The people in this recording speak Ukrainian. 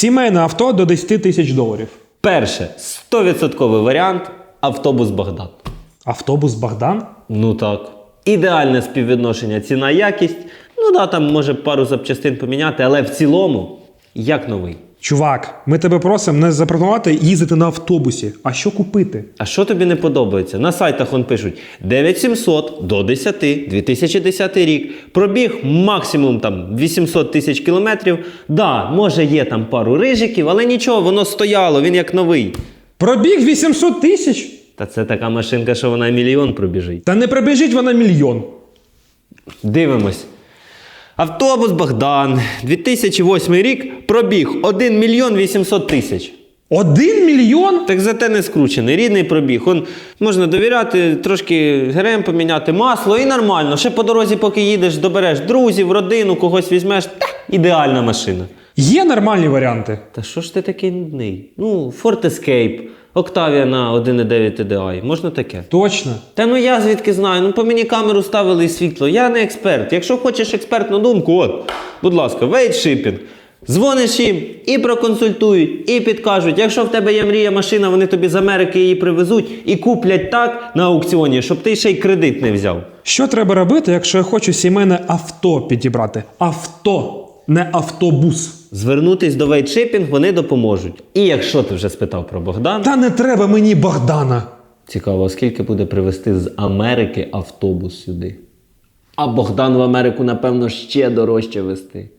Сімейне авто до 10 тисяч доларів. Перше, 100% варіант автобус Богдан. Автобус Богдан? Ну так. Ідеальне співвідношення ціна-якість. Ну да, там може пару запчастин поміняти, але в цілому як новий. Чувак, ми тебе просимо не запропонувати їздити на автобусі. А що купити? А що тобі не подобається? На сайтах он пишуть 9700 до 10, 2010 рік, пробіг максимум там 800 тисяч кілометрів. Да, може є там пару рижиків, але нічого, воно стояло, він як новий. Пробіг 800 тисяч? Та це така машинка, що вона мільйон пробіжить. Та не пробіжить вона мільйон. Дивимось. Автобус Богдан, 2008 рік, пробіг 1 мільйон 800 тисяч. Один мільйон? Так зате не скручений, рідний пробіг. Он можна довіряти, трошки ГРМ поміняти, масло і нормально. Ще по дорозі, поки їдеш, добереш друзів, родину, когось візьмеш. Та, ідеальна машина. Є нормальні варіанти. Та що ж ти такий нудний? Ну, Ford Escape, Octavia на 1.9 TDI. Можна таке? Точно. Та ну я звідки знаю. Ну по мені камеру ставили і світло. Я не експерт. Якщо хочеш експертну думку, от, будь ласка, вейтшипінг. Дзвониш їм і проконсультують, і підкажуть. Якщо в тебе є мрія машина, вони тобі з Америки її привезуть і куплять так на аукціоні, щоб ти ще й кредит не взяв. Що треба робити, якщо я хочу сімейне авто підібрати? Авто, не автобус. Звернутись до вейтшипінг, вони допоможуть. І якщо ти вже спитав про Богдана, Та не треба мені Богдана. цікаво, скільки буде привезти з Америки автобус сюди. А Богдан в Америку, напевно, ще дорожче вести.